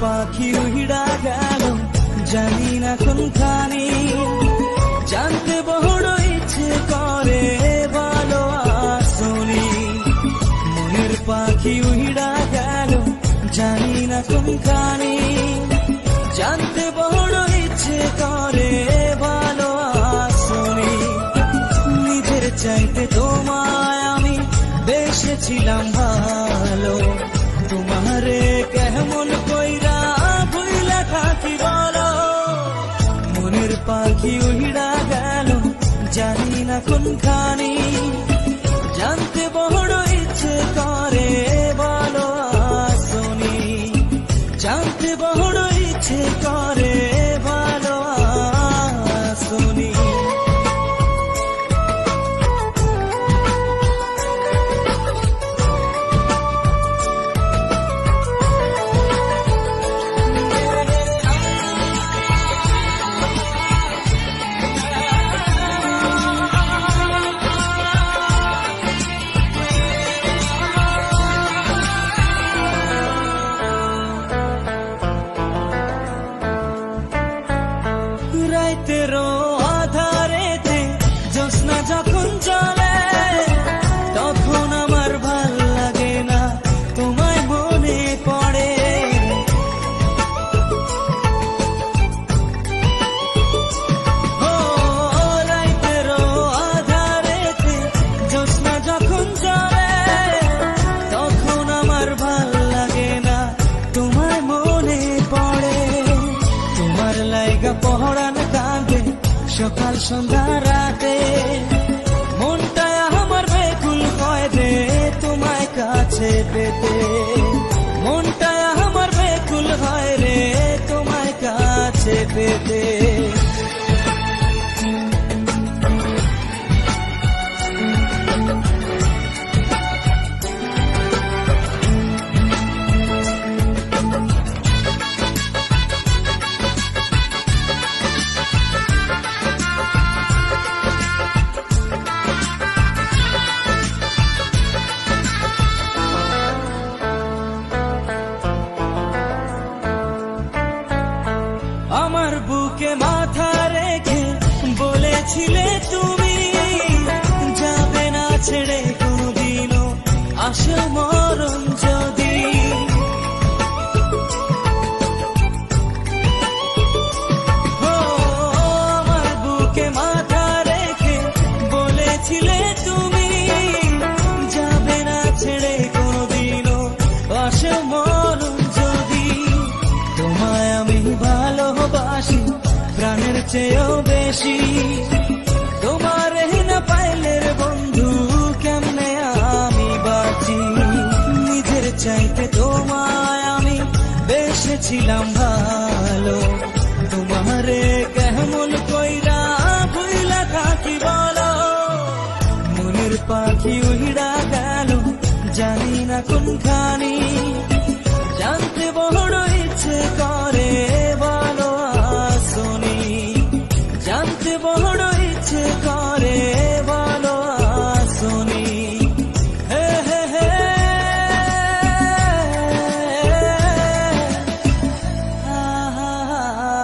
পাখি উহিড়া গেল, জানি না কোনখানি। জানতে বড় ইচ্ছে করে ভালো আসনি মনের পাখি উহিড়া গেল, জানি না কোনখানি। জানতে বড় ইচ্ছে করে ভালো আসনি নিজের চাইতে তোমায় আমি বেসেছিলাম ভালো। তোমারে মনের পাখি উহিড়া গেল জানি না কোনখানি तेरो आधारे थे जोस्ना जाको সকাল, সন্ধ্যা, রাতে। মনটা আমার বেকুল হয় রে তোমায় কাছে পেতে। মনটা আমার বেকুল হয় রে, তোমায় কাছে পেতে। বলেছিলে তুমি যাবে না ছেড়ে কোনোদিনও আসো মরণ যদি। আমার বুকে মাথা চেয়েও বেশি। তোমার না পাইলে বন্ধু, কেমনে আমি বাঁচি? নিজের চাইতে তোমায় আমি বেসেছিলাম ভালো। তোমারে কেমন কইরা ভুইলা থাকি বলো। মনের পাখি উহিড়া গেল, জানি না কোনখানি।